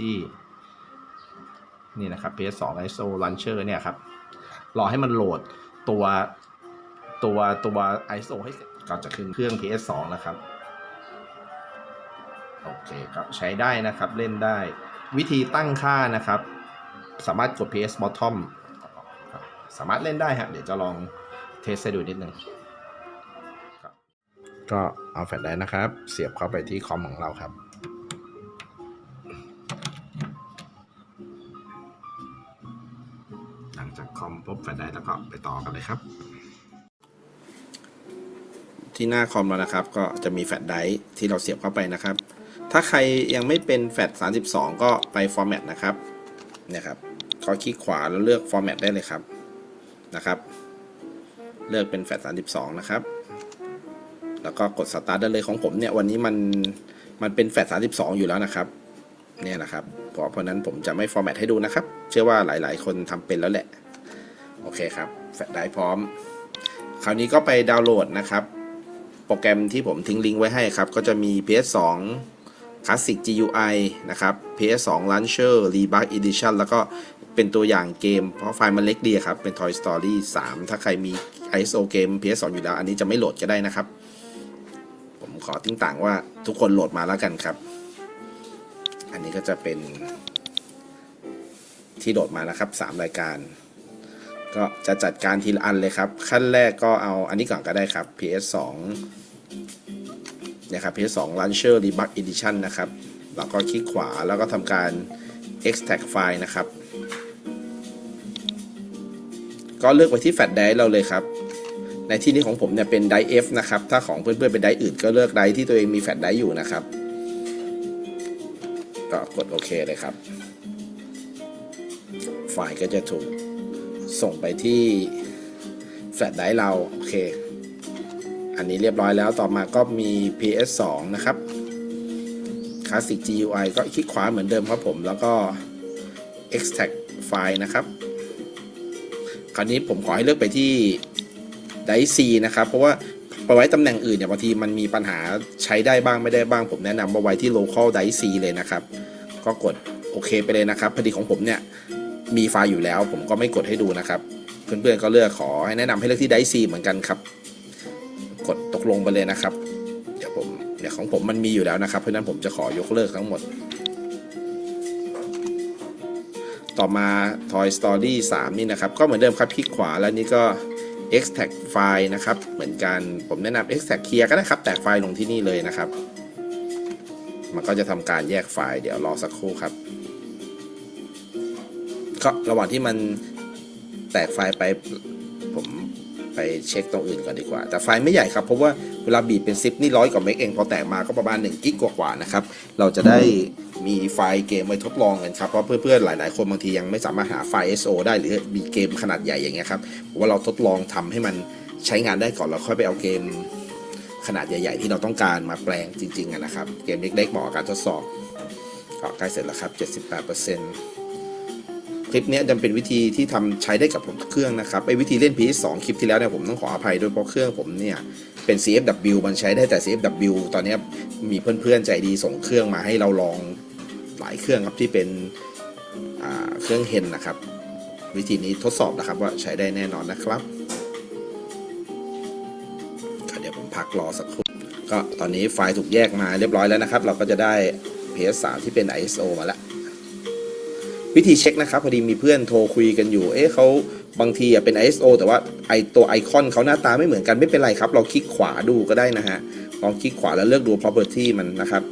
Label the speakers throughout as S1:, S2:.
S1: ที่นี่นะครับ PS2 ISO Launcher เนี่ยครับ รอให้มันโหลดตัวตัวตัว ISO ให้เสร็จก็จะขึ้นเครื่อง PS2 นะครับ โอเคครับใช้ได้นะครับเล่นได้วิธีตั้งค่านะครับ สามารถกด PS bottom สามารถเล่นได้ฮะเดี๋ยวจะลองเทสให้ดูนิดนึงก็เอาแฟลชไดร์นะครับ เสียบเข้าไปที่คอมของเราครับ จากคอมปุ๊บแฟลชไดร์แล้วก็ไปต่อกันเลยครับ ที่หน้าคอมเรานะครับ ก็จะมีแฟลชไดร์ที่เราเสียบเข้าไปนะครับ ถ้าใครยังไม่เป็นแฟลช32 ก็ไป format นะครับเนี่ยครับก็คลิกขวาแล้วเลือก format ได้เลยครับนะครับ เลือกเป็นแฟลช32 นะครับ แล้วก็กด start ได้เลยของผมเนี่ยวันนี้มันมันเป็นแฟลช32 อยู่แล้วนะครับเนี่ยนะครับเพราะเพราะนั้นผมจะไม่ format ให้ดูนะครับ เชื่อว่าหลาย ๆ คนทำเป็นแล้วแหละ โอเคครับแฟลชไดร์พร้อม คราวนี้ก็ไปดาวน์โหลดนะครับ โปรแกรมที่ผมทิ้งลิงก์ไว้ให้ครับ ก็จะมี PS2 Classic GUI นะครับ PS2 Launcher Debug Edition แล้วก็เป็นตัวอย่างเกม เพราะไฟล์มันเล็กดีครับ เป็น Toy Story 3 ถ้าใครมี ISO เกม PS2 อยู่แล้ว อันนี้จะไม่โหลดก็ได้นะครับ ผมขอทิ้งต่างว่าทุกคนโหลดมาแล้วกันครับ อันนี้ก็จะเป็น ที่โหลดมานะครับ 3 รายการ ก็จะจัดการทีละอันเลยครับ ขั้นแรกก็เอาอันนี้ก่อนก็ได้ครับ PS2 นะครับ PS2 Launcher Debug Edition นะครับ แล้วก็คลิกขวาแล้วก็ทำการ extract ไฟล์นะครับ ก็เลือกไปที่แฟลชไดร์เราเลยครับ ในที่นี้ของผมเนี่ยเป็นไดร์ F นะครับ ถ้าของเพื่อนๆเป็นไดร์อื่นก็เลือกไดร์ที่ตัวเองมีแฟลชไดร์อยู่นะครับ ก็กดโอเคเลยครับ ไฟล์ก็จะถูกส่งไปที่แฟลชไดร์เรา โอเค อันนี้เรียบร้อยแล้วต่อมาก็มี PS2 นะครับ Classic GUI ก็คลิกขวาเหมือนเดิมครับผม แล้วก็ extract ไฟล์นะครับ คราวนี้ผมขอให้เลือกไปที่ Drive C นะครับ เพราะว่าไปไว้ตำแหน่งอื่นเนี่ยบางทีมันมีปัญหาใช้ได้บ้างไม่ได้บ้าง ผมแนะนำมาไว้ที่ local Drive C เลยนะครับ ก็กดโอเคไปเลยนะครับพอดีของผมเนี่ย มีไฟล์อยู่แล้ว ผมก็ไม่กดให้ดูนะครับ เพื่อนๆก็เลือกขอให้แนะนำให้เลือกที่ Drive C เหมือนกันครับ กดตกลงไปเลยนะครับ เดี๋ยวผมเดี๋ยวของผมมันมีอยู่แล้วนะครับ เพราะนั้นผมจะขอยกเลิกทั้งหมด ต่อมา Toy Story 3 นี่นะครับ ก็เหมือนเดิมครับคลิกขวาแล้วนี่ก็ extract ไฟล์นะครับ เหมือนกันผมแนะนำ extract เคลียร์ก็ได้ครับ แตกไฟล์ลงที่นี่เลยนะครับ มันก็จะทำการแยกไฟล์เดี๋ยวรอสักครู่ครับ ก็ระหว่างที่มันแตกไฟล์ไปผมไปเช็คตรงอื่นก่อนดีกว่า แต่ไฟล์ไม่ใหญ่ครับ เพราะว่าเวลาบีบเป็นซิปนี่ร้อยกว่าเมกเอง พอแตกมาก็ประมาณ1กิกกว่าๆนะครับ เราจะได้มีไฟล์เกมไว้ทดลองกันครับ เพราะเพื่อนๆ หลายๆ คนบางทียังไม่สามารถหาไฟล์ SO ได้หรือมีเกมขนาดใหญ่อย่างเงี้ยครับว่าเราทดลองทำให้มันใช้งานได้ก่อนแล้วค่อยไปเอาเกมขนาดใหญ่ ๆ ที่เราต้องการมาแปลงจริงๆนะครับ เกมเล็กๆเหมาะกับการทดสอบก็ใกล้เสร็จแล้วครับ 78% คลิปนี้จะเป็นวิธีที่ทำใช้ได้กับผมทุกเครื่องนะครับไอ้วิธีเล่น PS2 คลิปที่แล้วเนี่ยผมต้องขออภัยด้วยเพราะเครื่องผมเนี่ยเป็น CFW มันใช้ได้แต่ CFW ตอนนี้มีเพื่อนๆใจดีส่งเครื่องมาให้เราลองหลายเครื่องครับที่เป็นเครื่องเฮนนะครับ วิธีนี้ทดสอบนะครับว่าใช้ได้แน่นอนนะครับเดี๋ยวผมพักรอสักครู่ก็ตอนนี้ไฟล์ถูกแยกมาเรียบร้อยแล้วนะครับ เราก็จะได้ PS3 ที่เป็น ISO มาแล้ว วิธีเช็คนะครับพอดีมีเพื่อนโทรคุยกันอยู่ เอ๊ะเขาบางทีเป็น ISO แต่ว่าไอตัวไอคอนเขาหน้าตาไม่เหมือนกันไม่เป็นไรครับ เราคลิกขวาดูก็ได้นะฮะลองคลิกขวาแล้วเลือกดู property มันนะครับ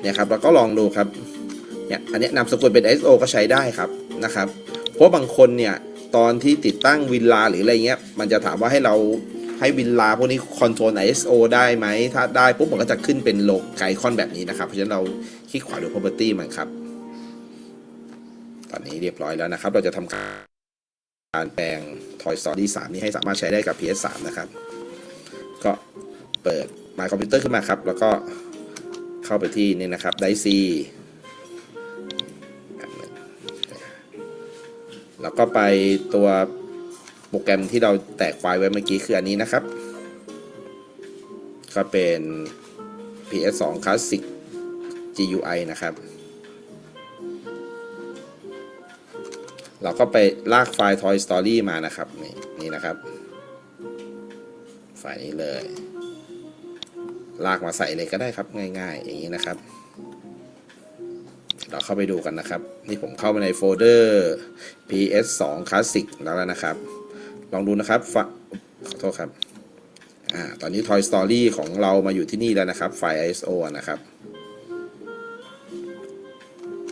S1: เนี่ยครับเราก็ลองดูครับเนี่ยอันนี้นามสกุลเป็น ISO ก็ใช้ได้ครับนะครับ เพราะบางคนเนี่ยตอนที่ติดตั้งวินลาหรืออะไรเงี้ยมันจะถามว่าให้เราให้วินลาพวกนี้คอนโทรล ISO ได้ไหมถ้าได้ปุ๊บมันก็จะขึ้นเป็นโลกไอคอนแบบนี้นะครับเพราะฉะนั้นเราคลิกขวาดู property มันครับ ตอนนี้เรียบร้อยแล้วนะครับ เราจะทำการแปลง Toy Story 3 นี้ให้สามารถใช้ได้กับ PS3 นะครับ ก็เปิด My Computer ขึ้นมาครับ แล้วก็เข้าไปที่นี่นะครับไดซีแล้วก็ไปตัวโปรแกรมที่เราแตกไฟล์ไว้เมื่อกี้คืออันนี้นะครับ ก็เป็น PS2 Classic GUI นะครับ เราก็ไปลากไฟล์ Toy Story มานะครับ นี่นี่นะครับ ไฟล์นี้เลย ลากมาใส่เลยก็ได้ครับง่ายๆ อย่างนี้นะครับ เราเข้าไปดูกันนะครับ นี่ผมเข้าไปในโฟลเดอร์ PS2 Classic แล้วนะครับ ลองดูนะครับขอโทษครับอ่าตอนนี้ Toy Story ของเรามาอยู่ที่นี่แล้วนะครับ ไฟล์ ISO นะครับ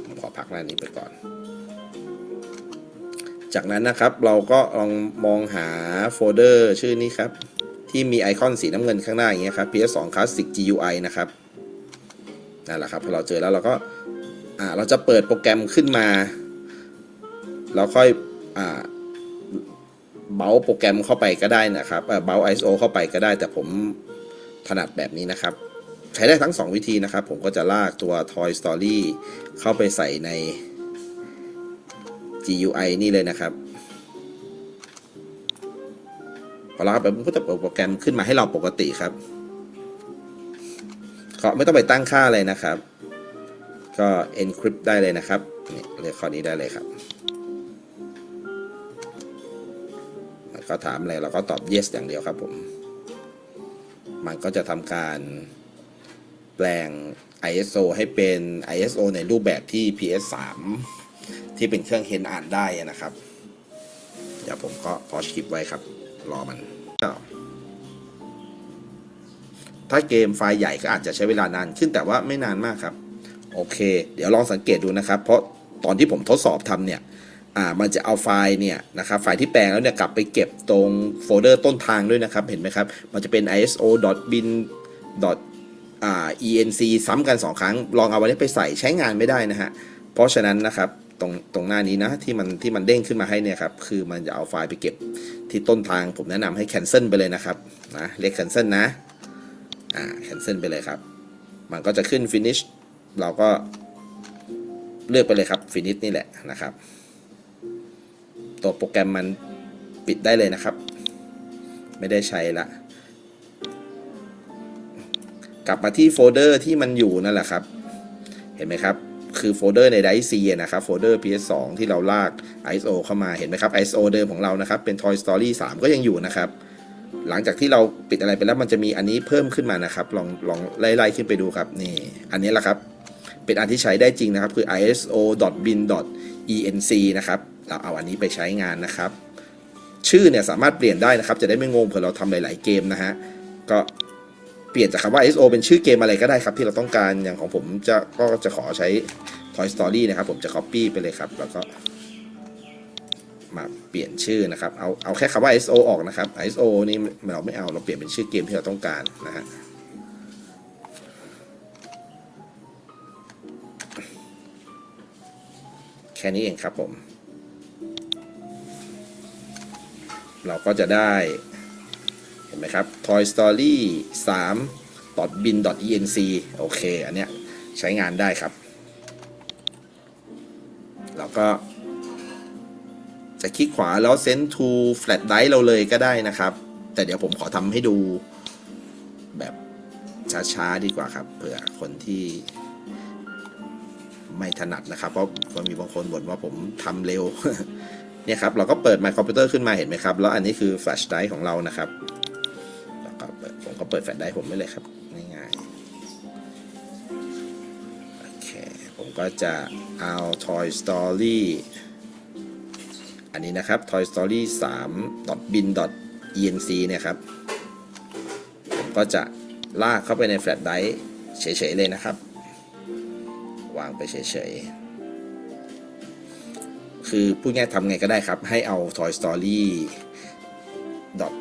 S1: ผมขอพักหน้านี้ไปก่อน จากนั้นนะครับเราก็ลองมองหาโฟลเดอร์ชื่อนี้ครับ ที่มีไอคอนสีน้ำเงินข้างหน้าอย่างเงี้ยครับ PS2 Classic GUI นะครับนั่นแหละครับพอเราเจอแล้วเราก็อ่าเราจะเปิดโปรแกรมขึ้นมา เราค่อยอ่าเบาโปรแกรมเข้าไปก็ได้นะครับเบา ISO เข้าไปก็ได้ แต่ผมถนัดแบบนี้นะครับ ใช้ได้ทั้ง 2 วิธีนะครับ ผมก็จะลากตัว Toy Story เข้าไปใส่ใน GUI นี่เลยนะครับพอเราเข้าไปมันก็จะเปิดโปรแกรมขึ้นมาให้เราปกติครับก็ไม่ต้องไปตั้งค่าอะไรนะครับ ก็ encrypt ได้เลยนะครับนี่เลือกข้อนี้ได้เลยครับแล้วก็ถามอะไรเราก็ตอบ yes อย่างเดียวครับผม มันก็จะทำการแปลง ISO ให้เป็น ISO ในรูปแบบที่ PS3 ที่เป็นเครื่องเฮนอ่านได้นะครับ เดี๋ยวผมก็พอคลิปไว้ครับ รอมัน ถ้าเกมไฟล์ใหญ่ก็อาจจะใช้เวลานานขึ้นแต่ว่าไม่นานมากครับ โอเค เดี๋ยวลองสังเกตดูนะครับ เพราะตอนที่ผมทดสอบทำเนี่ยอ่ามันจะเอาไฟล์เนี่ยนะครับไฟล์ที่แปลงแล้วเนี่ยกลับไปเก็บตรงโฟลเดอร์ต้นทางด้วยนะครับ เห็นไหมครับ มันจะเป็น iso.bin. อ่า enc ซ้ำกัน 2 ครั้ง ลองเอาไว้นี้ไปใส่ใช้งานไม่ได้นะฮะ เพราะฉะนั้นนะครับ ตรงตรงหน้านี้นะที่มันที่มันเด้งขึ้นมาให้เนี่ยครับคือมันจะเอาไฟล์ไปเก็บที่ต้นทางผมแนะนำให้ cancel ไปเลยนะครับนะเรียก cancel นะอ่า cancel ไปเลยครับ มันก็จะขึ้น finish เราก็เลือกไปเลยครับ finish นี่แหละนะครับ ตัวโปรแกรมมันปิดได้เลยนะครับ ไม่ได้ใช้ละกลับมาที่โฟลเดอร์ที่มันอยู่นั่นแหละครับ เห็นไหมครับ คือโฟลเดอร์ในไดซีนะครับโฟลเดอร์ PS2 ที่เราลาก ISO เข้ามาเห็นไหมครับ ISO เดิมของเรานะครับ เป็น Toy Story 3 ก็ยังอยู่นะครับ หลังจากที่เราปิดอะไรไปแล้วมันจะมีอันนี้เพิ่มขึ้นมานะครับ ลองลองไล่ๆขึ้นไปดูครับนี่อันนี้แหละครับ เป็นอันที่ใช้ได้จริงนะครับ คือ iso.bin.enc นะครับเราเอาอันนี้ไปใช้งานนะครับ ชื่อเนี่ยสามารถเปลี่ยนได้นะครับ จะได้ไม่งงเผื่อเราทำหลาย ๆ เกมนะฮะก็ เปลี่ยนจากคำว่า ISO เป็นชื่อเกมอะไรก็ได้ครับ ที่เราต้องการอย่างของผมจะก็จะขอใช้ Toy Story นะครับ ผมจะ Copy ไปเลยครับ แล้วก็ มาเปลี่ยนชื่อนะครับ เอาเอาแค่คำว่า ISO ออกนะครับ ISO นี่เราไม่เอาเราเปลี่ยนเป็นชื่อเกมที่เราต้องการนะฮะแค่นี้เองครับผม เราก็จะได้ เห็นไหมครับ Toy Story 3 bin enc โอเค อันเนี้ยใช้งานได้ครับเราก็ จะคลิกขวาแล้ว send to flash drive เราเลยก็ได้นะครับ แต่เดี๋ยวผมขอทำให้ดูแบบช้าๆ ดีกว่าครับ เผื่อคนที่ไม่ถนัดนะครับ เพราะก็มีบางคนบ่นว่าผมทำเร็ว เนี่ยครับ เราก็เปิด My Computer ขึ้นมาเห็นไหมครับ แล้วอันนี้คือ flash drive ของเรานะครับ ก็เปิดผมก็เปิด flash drive ผมไม่เลยครับ ง่ายๆ โอเค ผมก็จะเอา Toy Story อันนี้นะครับ Toy Story 3 bin enc เนี่ยครับ ผมก็จะลากเข้าไปในแฟลชไดรฟ์เฉยๆเลยนะครับ วางไปเฉยๆ คือพูดง่ายทำไงก็ได้ครับ ให้เอา Toy Story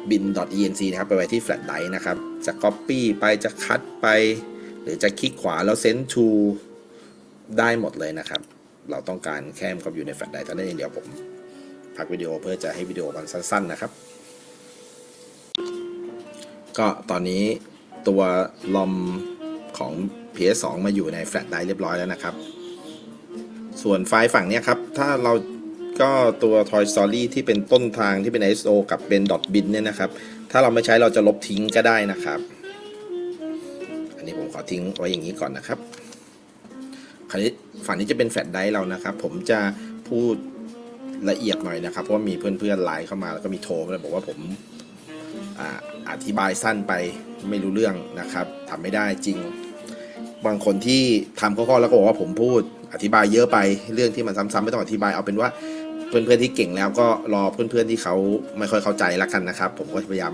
S1: bin enc นะครับไปไว้ที่แฟลชไดรฟ์นะครับ จะ Copy ไปจะคัดไป หรือจะคลิกขวาแล้ว Send to ได้หมดเลยนะครับ เราต้องการแค่มันอยู่ในแฟลชไดรฟ์ตอนนี้นเองเดี๋ยวผมพักวิดีโอเพื่อจะให้วิดีโอมันสั้น ๆ นะครับ ก็ตอนนี้ตัวลอมของ PS2 มาอยู่ในแฟลชไดรฟ์เรียบร้อยแล้วนะครับ ส่วนไฟล์ฝั่งนี้ครับ ถ้าเรา ก็ตัว Toy Story ที่เป็นต้นทางที่เป็น ISO กับเป็น .bin เนี่ยนะครับ ถ้าเราไม่ใช้เราจะลบทิ้งก็ได้นะครับ อันนี้ผมขอทิ้งไว้อย่างนี้ก่อนนะครับคราวนี้ฝั่งนี้จะเป็นแฟลชไดร์เรานะครับ ผมจะพูดละเอียดหน่อยนะครับ เพราะว่ามีเพื่อนๆไลน์เข้ามาแล้วก็มีโทรมาบอกว่าผมออธิบายสั้นไปไม่รู้เรื่องนะครับทำไม่ได้จริง บางคนที่ทำข้อๆแล้วก็บอกว่าผมพูดอธิบายเยอะไปเรื่องที่มันซ้ำๆไม่ต้องอธิบายเอาเป็นว่า เพื่อนๆที่เก่งแล้วก็รอเพื่อนๆที่เขาไม่ค่อยเข้าใจละกันนะครับ ผมก็พยายาม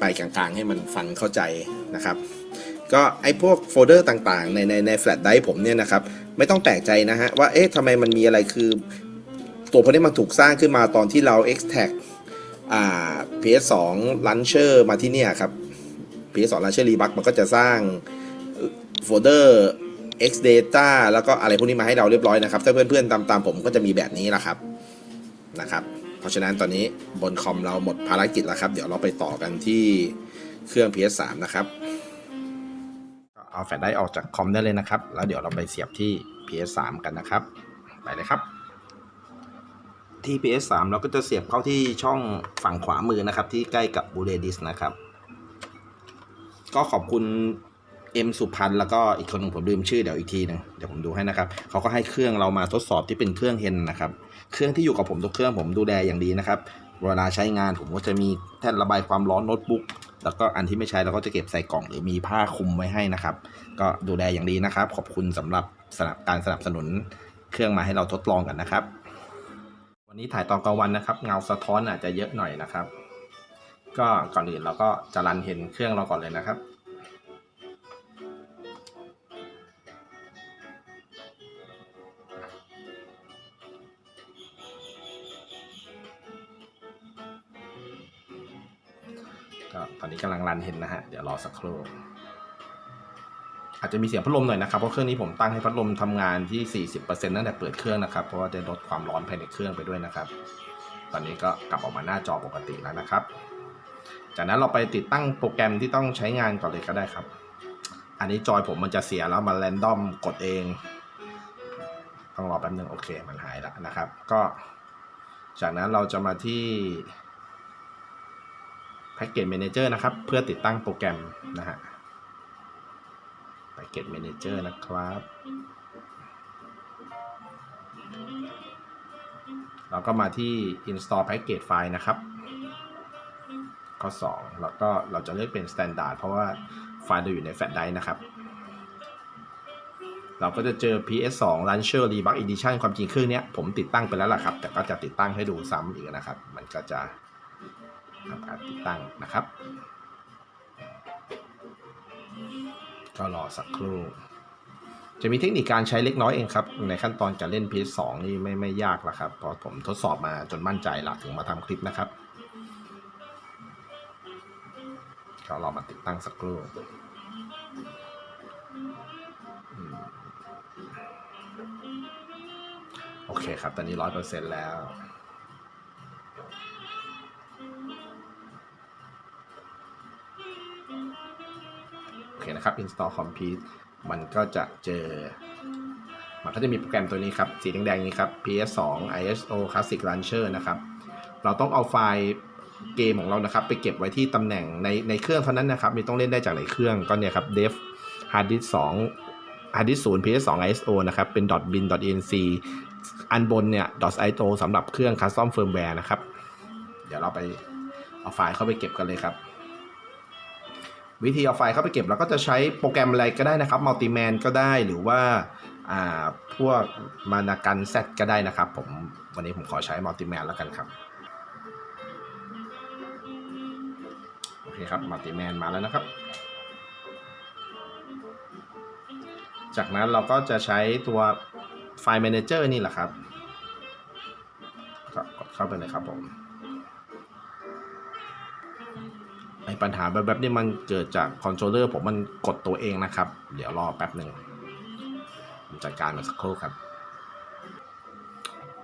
S1: ไปกลางๆ ให้มันฟังเข้าใจนะครับ ก็ไอ้พวกโฟลเดอร์ต่างๆ ในในในแฟลชไดร์ผมเนี่ยนะครับไม่ต้องแปลกใจนะฮะว่าเอ๊ะทำไมมันมีอะไรคือ ตัวพวกนี้มันถูกสร้างขึ้นมาตอนที่เรา extract อ่า PS2 Launcher มาที่เนี่ยครับ PS2 Launcher Rebug มันก็จะสร้างโฟลเดอร์ xdata แล้วก็อะไรพวกนี้มาให้เราเรียบร้อยนะครับ ถ้าเพื่อนๆตามตามผมก็จะมีแบบนี้แหละครับนะครับ เพราะฉะนั้นตอนนี้บนคอมเราหมดภารกิจแล้วครับ เดี๋ยวเราไปต่อกันที่เครื่อง PS3 นะครับเอาแฟลชไดรฟ์ออกจากคอมได้เลยนะครับ แล้วเดี๋ยวเราไปเสียบที่ PS3 กันนะครับ ไปเลยครับ ที่ PS3 เราก็จะเสียบเข้าที่ช่องฝั่งขวามือนะครับ ที่ใกล้กับบูเรดิสนะครับ ก็ขอบคุณ เอ็มสุพันแล้วก็อีกคนหนึ่งผมลืมชื่อเดี๋ยวอีกทีหนึงเดี๋ยวผมดูให้นะครับเขาก็ให้เครื่องเรามาทดสอบที่เป็นเครื่องเฮนนะครับเครื่องที่อยู่กับผมทุกเครื่องผมดูแลอย่างดีนะครับเวลาใช้งานผมก็จะมีแท่นระบายความร้อนโน้ตบุ๊กแล้วก็อันที่ไม่ใช้เราก็จะเก็บใส่กล่องหรือมีผ้าคลุมไว้ให้นะครับ ก็ดูแลอย่างดีนะครับ ขอบคุณสำหรับสนับการสนับสนุนเครื่องมาให้เราทดลองกันนะครับ วันนี้ถ่ายตอนกลางวันนะครับ เงาสะท้อนอาจจะเยอะหน่อยนะครับ ก็ก่อนอื่นเราก็จะรันเห็นเครื่องเราก่อนเลยนะครับ ก็ตอนนี้กำลังรันเห็นนะฮะ เดี๋ยวรอสักครู่ อาจจะมีเสียงพัดลมหน่อยนะครับ เพราะเครื่องนี้ผมตั้งให้พัดลมทำงานที่ 40%ตั้งแต่เปิดเครื่องนะครับ เพราะว่าจะลดความร้อนภายในเครื่องไปด้วยนะครับ ตอนนี้ก็กลับออกมาหน้าจอปกติแล้วนะครับ จากนั้นเราไปติดตั้งโปรแกรมที่ต้องใช้งานก่อนเลยก็ได้ครับ อันนี้จอยผมมันจะเสียแล้วมันแรนดอมกดเองต้องรอแป๊บนึงโอเค มันหายแล้วนะครับ ก็ จากนั้นเราจะมาที่ Package Manager นะครับ เพื่อติดตั้งโปรแกรมนะฮะ Package Manager นะครับ เราก็มาที่ Install Package File นะครับ ข้อ 2 แล้วก็เราจะเลือกเป็น Standard เพราะว่าไฟล์เราอยู่ในแฟลชไดรฟ์นะครับ เราก็จะเจอ PS2 Launcher Debug Edition ความจริงเครื่องนี้ผมติดตั้งไปแล้วล่ะครับ แต่ก็จะติดตั้งให้ดูซ้ำอีกนะครับ มันก็จะ ทำการติดตั้งนะครับ ก็รอสักครู่ จะมีเทคนิคการใช้เล็กน้อยเองครับ ในขั้นตอนการเล่น PS2 นี่ไม่ไม่ยากหรอกครับเพราะผมทดสอบมาจนมั่นใจละถึงมาทำคลิปนะครับก็รอมาติดตั้งสักครู่โอเคครับ ตอนนี้ร้อยเปอร์เซ็นแล้ว เคนะครับ install complete มันก็จะเจอ มันก็จะมีโปรแกรมตัวนี้ครับ สีแดงๆนี้ครับ PS2 ISO Classic Launcher นะครับ เราต้องเอาไฟล์เกมของเรานะครับ ไปเก็บไว้ที่ตำแหน่งในในเครื่องเท่านั้นนะครับไม่ต้องเล่นได้จากในเครื่องก็เนี่ยครับ dev hard disk 2 hard disk 0 PS2 ISO นะครับ เป็น .bin .enc อันบนเนี่ย .io สำหรับเครื่อง custom firmware นะครับ เดี๋ยวเราไปเอาไฟล์เข้าไปเก็บกันเลยครับ วิธีเอาไฟล์เข้าไปเก็บเราก็จะใช้โปรแกรมอะไรก็ได้นะครับ Multiman ก็ได้หรือว่าอ่าพวกมานากันเซตก็ได้นะครับ ผมวันนี้ผมขอใช้ Multiman แล้วกันครับโอเคครับ Multiman มาแล้วนะครับ จากนั้นเราก็จะใช้ตัวไฟล์ Manager นี่แหละครับก็กดเข้าไปเลยครับผม ปัญหาแบบนี้มันเกิดจากคอนโทรลเลอร์ผมมันกดตัวเองนะครับ เดี๋ยวรอแป๊บหนึ่งจัดการมันสักครู่ครับ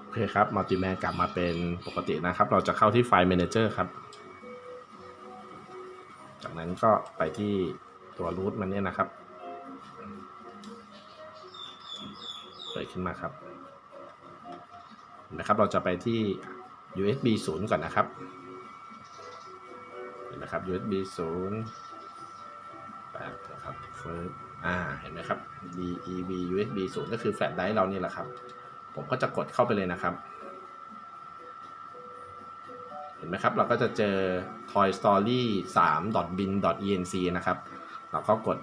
S1: โอเคครับมัลติแมนกลับมาเป็นปกตินะครับ เราจะเข้าที่ไฟล์ Manager ครับ จากนั้นก็ไปที่ตัวรูทมันเนี่ยนะครับเปิดขึ้นมาครับนะครับเราจะไปที่ USB 0 ก่อนนะครับ นไหมครับ USB 0แบบนะครับ first อ่าเห็นไหมครับ DEV USB 0ก็คือแฟลชไดรฟ์เรานี่แหละครับ ผมก็จะกดเข้าไปเลยนะครับ เห็นไหมครับ เราก็จะเจอ Toy Story 3 bin enc นะครับ เราก็กด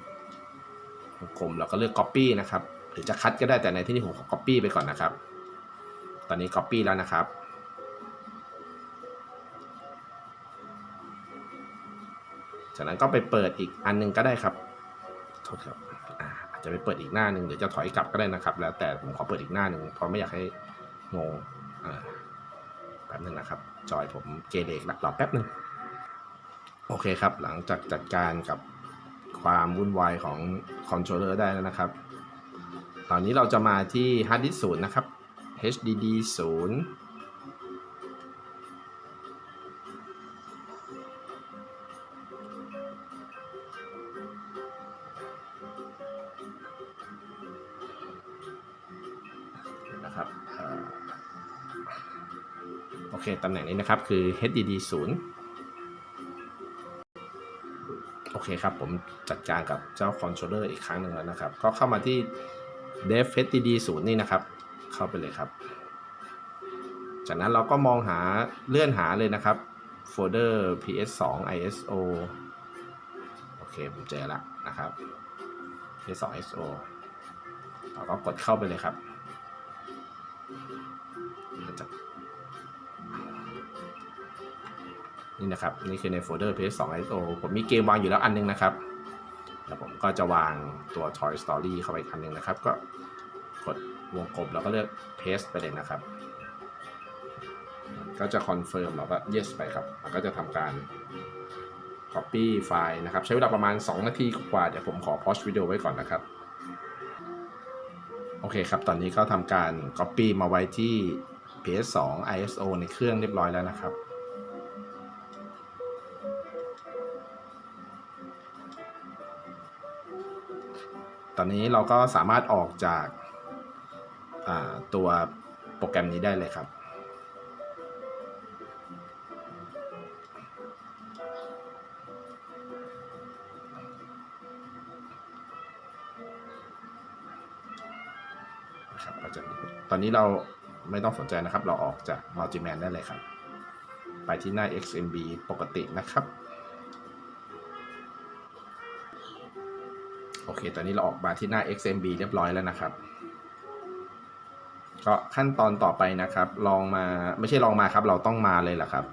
S1: วงกลมเราก็เลือก Copy นะครับ หรือจะคัดก็ได้แต่ในที่นี้ผมขอ Copy ไปก่อนนะครับ ตอนนี้ Copy แล้วนะครับ จากนั้นก็ไปเปิดอีกอันนึงก็ได้ครับโทษครับอาจจะไปเปิดอีกหน้าหนึ่งเดี๋ยวจะถอยกลับก็ได้นะครับ แล้วแต่ผมขอเปิดอีกหน้าหนึ่งเพราะไม่อยากให้งงแป๊บนึงนะครับ จอยผมเกเรกหลับแป๊บนึงโอเคครับ หลังจากจัดการกับความวุ่นวายของคอนโทรลเลอร์ได้แล้วนะครับ ตอนนี้เราจะมาที่ฮาร์ดดิสก์ศูนย์นะครับ HDD ศูนย์ เคตำแหน่งนี้นะครับ คือ HDD 0โอเคครับ ผมจัดการกับเจ้าคอนโทรลเลอร์อีกครั้งหนึ่งแล้วนะครับ ก็เข้ามาที่ dev HDD 0นี่นะครับ เข้าไปเลยครับ จากนั้นเราก็มองหาเลื่อนหาเลยนะครับโฟลเดอร์ ps2 iso โอเค ผมเจอแล้วนะครับ ps2 iso เราก็กดเข้าไปเลยครับ นี่นะครับ นี่คือในโฟลเดอร์ PS2 ISO ผมมีเกมวางอยู่แล้วอันนึงนะครับแล้วผมก็จะวางตัว Toy Story เข้าไปอันนึงนะครับ ก็กดวงกลมแล้วก็เลือก paste ไปเลยนะครับ ก็จะ confirm เราก็ yes ไปครับ มันก็จะทำการ copy ไฟล์นะครับ ใช้เวลาประมาณ 2 นาทีกว่า เดี๋ยวผมขอ pause วิดีโอไว้ก่อนนะครับ โอเคครับ ตอนนี้ก็ทำการ copy มาไว้ที่ PS2 ISO ในเครื่องเรียบร้อยแล้วนะครับ ตอนนี้เราก็สามารถออกจากาตัวโปรแกรมนี้ได้เลยครับครับก็จะมีตอนนี้เราไม่ต้องสนใจนะครับ เราออกจาก Multiman ได้เลยครับ ไปที่หน้า XMB ปกตินะครับ ตอนนี้เราออกมาที่หน้า XMB เรียบร้อยแล้วนะครับ ก็ขั้นตอนต่อไปนะครับ ลองมาไม่ใช่ลองมาครับ เราต้องมาเลยแหละครับ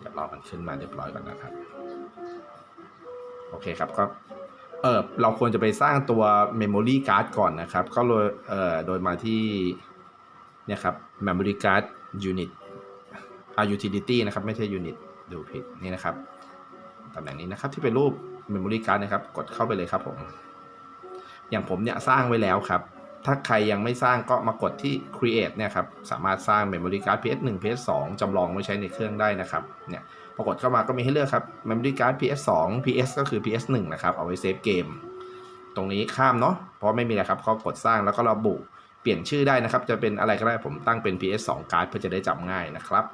S1: เดี๋ยวรอมันขึ้นมาเรียบร้อยก่อนนะครับ โอเคครับก็เออเราควรจะไปสร้างตัว Memory Card ก่อนนะครับ ก็โดยเอ่อโดยมาที่เนี่ยครับ Memory Card Unit อ่า Utility นะครับ ไม่ใช่ Unit ดูผิดนี่นะครับตำแหน่งนี้นะครับที่เป็นรูป Memory Card นะครับ กดเข้าไปเลยครับผม อย่างผมเนี่ยสร้างไว้แล้วครับ ถ้าใครยังไม่สร้างก็มากดที่ Create เนี่ยครับ สามารถสร้าง Memory Card PS1 PS2 จำลองไว้ใช้ในเครื่องได้นะครับ เนี่ยปรากฏเข้ามาก็มีให้เลือกครับ Memory Card PS2 PS ก็คือ PS1 นะครับ เอาไว้เซฟเกม ตรงนี้ข้ามเนาะ เพราะไม่มีอะไรครับก็กดสร้างแล้วก็ระบุ เปลี่ยนชื่อได้นะครับ จะเป็นอะไรก็ได้ ผมตั้งเป็น PS2 card เพื่อจะได้จำง่ายนะครับ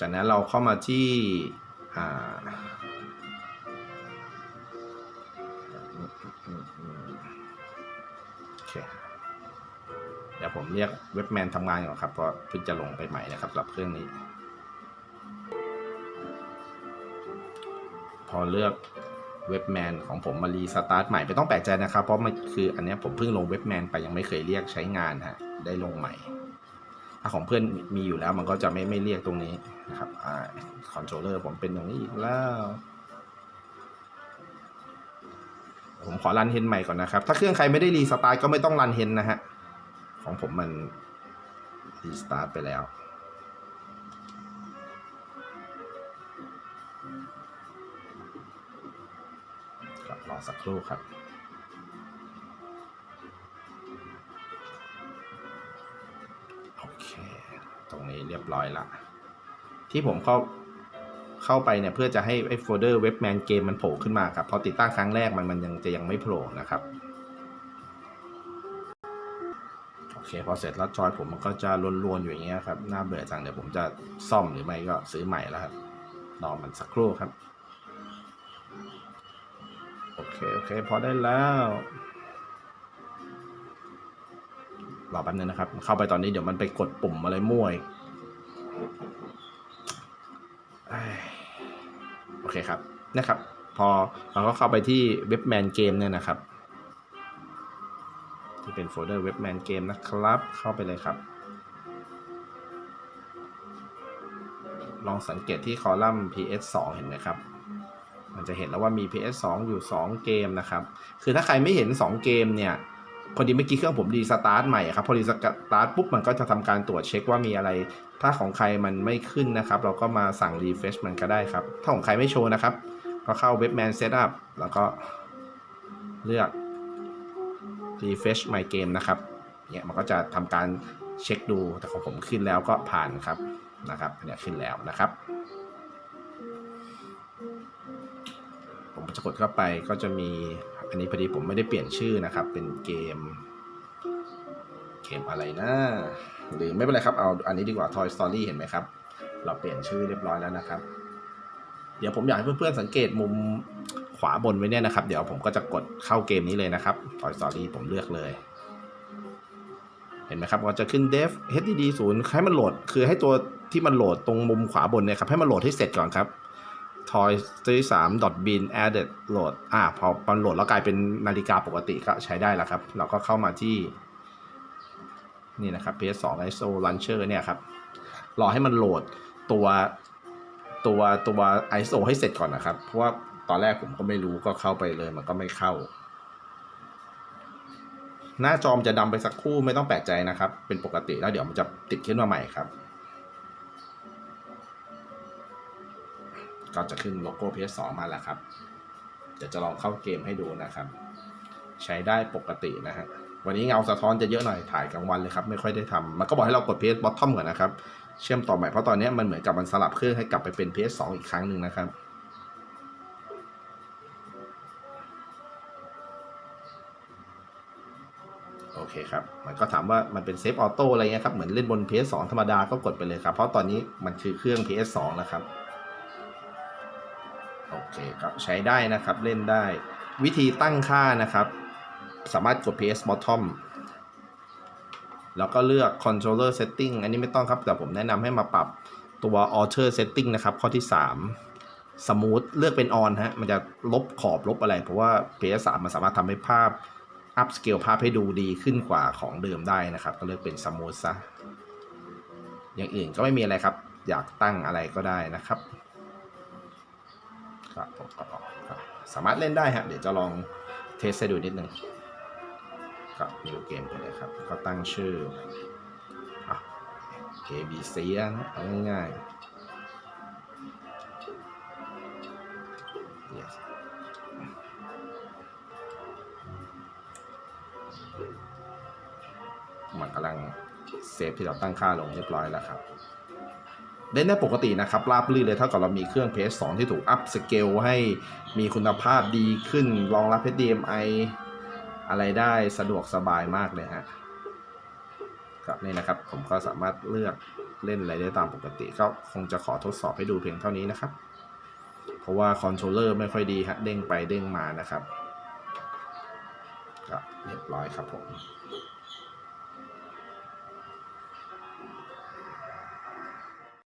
S1: จากนั้นเราเข้ามาที่ เดี๋ยวผมเรียกเว็บแมนทำงานก่อนครับ เพราะเพิ่งจะลงไปใหม่นะครับสำหรับเครื่องนี้ พอเลือกเว็บแมนของผมมารีสตาร์ทใหม่ไม่ต้องแปลกใจนะครับ เพราะมันคืออันนี้ผมเพิ่งลงเว็บแมนไปยังไม่เคยเรียกใช้งานฮะได้ลงใหม่ ถ้าของเพื่อนมีอยู่แล้วมันก็จะไม่ไม่เรียกตรงนี้นะครับอ่าคอนโทรลเลอร์ผมเป็นอย่างนี้อีกแล้ว ผมขอรันเฮนใหม่ก่อนนะครับ ถ้าเครื่องใครไม่ได้รีสตาร์ทก็ไม่ต้องรันเฮนนะฮะ ของผมมันรีสตาร์ทไปแล้วรอสักครู่ครับ รงนี้เรียบร้อยละที่ผมเข้าเข้าไปเนี่ยเพื่อจะให้ไอ้โฟลเดอร์เว็บแมนเกมมันโผล่ขึ้นมาครับพอติดตั้งครั้งแรกมันมันยังจะยังไม่โผล่นะครับโอเคพอเสร็จแล้วจอยผมมันก็จะลวนๆอยู่อย่างเงี้ยครับน่าเบื่อจังเดี๋ยวผมจะซ่อมหรือไม่ก็ซื้อใหม่แล้วครับรอมันสักครู่ครับโอเคโอเคพอได้แล้วรอแป๊บนึงนะครับ เข้าไปตอนนี้เดี๋ยวมันไปกดปุ่มอะไรมั่วอีก โอเคครับนะครับ พอเราก็เข้าไปที่เว็บแมนเกมเนี่ยนะครับ ที่เป็นโฟลเดอร์เว็บแมนเกมนะครับ เข้าไปเลยครับ ลองสังเกตที่คอลัมน์ PS2 เห็นไหมครับมันจะเห็นแล้วว่ามี PS2 อยู่ 2 เกมนะครับ คือถ้าใครไม่เห็น 2 เกมเนี่ย พอดีเมื่อกี้เครื่องผมดีสตาร์ทใหม่ครับพอดีสตาร์ทปุ๊บมันก็จะทำการตรวจเช็คว่ามีอะไร ถ้าของใครมันไม่ขึ้นนะครับ เราก็มาสั่ง refresh มันก็ได้ครับ ถ้าของใครไม่โชว์นะครับ ก็เข้า webman setup แล้วก็เลือก refresh my game นะครับ เนี่ยมันก็จะทำการเช็คดู แต่ของผมขึ้นแล้วก็ผ่านครับนะครับนเนี่ยขึ้นแล้วนะครับ ผมจะกดเข้าไปก็จะมี อันนี้พอดีผมไม่ได้เปลี่ยนชื่อนะครับ เป็นเกม เกมอะไรนะหรือไม่เป็นไรครับ เอาอันนี้ดีกว่า Toy Story เห็นไหมครับ เราเปลี่ยนชื่อเรียบร้อยแล้วนะครับ เดี๋ยวผมอยากให้เพื่อนๆสังเกตมุมขวาบนไว้เนี่ยนะครับ เดี๋ยวผมก็จะกดเข้าเกมนี้เลยนะครับ Toy Story ผมเลือกเลย เห็นไหมครับว่าจะขึ้น dev HDD 0ให้มันโหลด คือให้ตัวที่มันโหลดตรงมุมขวาบนเนี่ยครับ ให้มันโหลดให้เสร็จก่อนครับ toy 3 bin added โหลดอ่าพอมันโหลดแล้วกลายเป็นนาฬิกาปกติก็ใช้ได้แล้วครับ เราก็เข้ามาที่ นี่นะครับ PS2 ISO Launcher เนี่ยครับ รอให้มันโหลดตัวตัวตัว ISO ให้เสร็จก่อนนะครับ เพราะว่าตอนแรกผมก็ไม่รู้ก็เข้าไปเลยมันก็ไม่เข้า หน้าจอมจะดำไปสักครู่ไม่ต้องแปลกใจนะครับ เป็นปกติแล้วเดี๋ยวมันจะติดขึ้นมาใหม่ครับ ก็จะขึ้นโลโก้ PS2 มาแล้วครับ เดี๋ยวจะลองเข้าเกมให้ดูนะครับ ใช้ได้ปกตินะฮะ วันนี้เงาสะท้อนจะเยอะหน่อย ถ่ายกลางวันเลยครับ ไม่ค่อยได้ทำ มันก็บอกให้เรากด PS Bottom ก่อนนะครับ เชื่อมต่อใหม่ เพราะตอนนี้มันเหมือนกับมันสลับเครื่องให้กลับไปเป็น PS2 อีกครั้งหนึ่งนะครับโอเคครับ มันก็ถามว่ามันเป็นเซฟออโต้อะไรเงี้ยครับ เหมือนเล่นบน PS2 ธรรมดาก็กดไปเลยครับ เพราะตอนนี้มันคือเครื่อง PS2 นะครับ โอเคครับใช้ได้นะครับเล่นได้วิธีตั้งค่านะครับ สามารถกด PS bottom แล้วก็เลือก controller setting อันนี้ไม่ต้องครับ แต่ผมแนะนำให้มาปรับตัว alter setting นะครับ ข้อที่ 3 smooth เลือกเป็น on ฮะ มันจะลบขอบลบอะไร เพราะว่า PS3 มันสามารถทำให้ภาพ up scale ภาพให้ดูดีขึ้นกว่าของเดิมได้นะครับ ก็เลือกเป็น smooth ซะอย่างอื่นก็ไม่มีอะไรครับ อยากตั้งอะไรก็ได้นะครับ ครับผมก็ก็สามารถเล่นได้ฮะเดี๋ยวจะลองเทสให้ดูนิดนึงก็นิวเกมไปเลยครับ ก็ตั้งชื่อ A B C นะเอาง่ายๆ yes มันกำลังเซฟที่เราตั้งค่าลงเรียบร้อยแล้วครับ เล่นได้ปกตินะครับราบรื่นเลยเท่ากับเรามีเครื่อง PS2 ที่ถูกอัพสเกลให้มีคุณภาพดีขึ้นรองรับ HDMI อะไรได้สะดวกสบายมากเลยฮะครับนี่นะครับผมก็สามารถเลือกเล่นอะไรได้ตามปกติ ก็คงจะขอทดสอบให้ดูเพียงเท่านี้นะครับ เพราะว่าคอนโทรลเลอร์ไม่ค่อยดีฮะเด้งไปเด้งมานะครับก็เรียบร้อยครับผม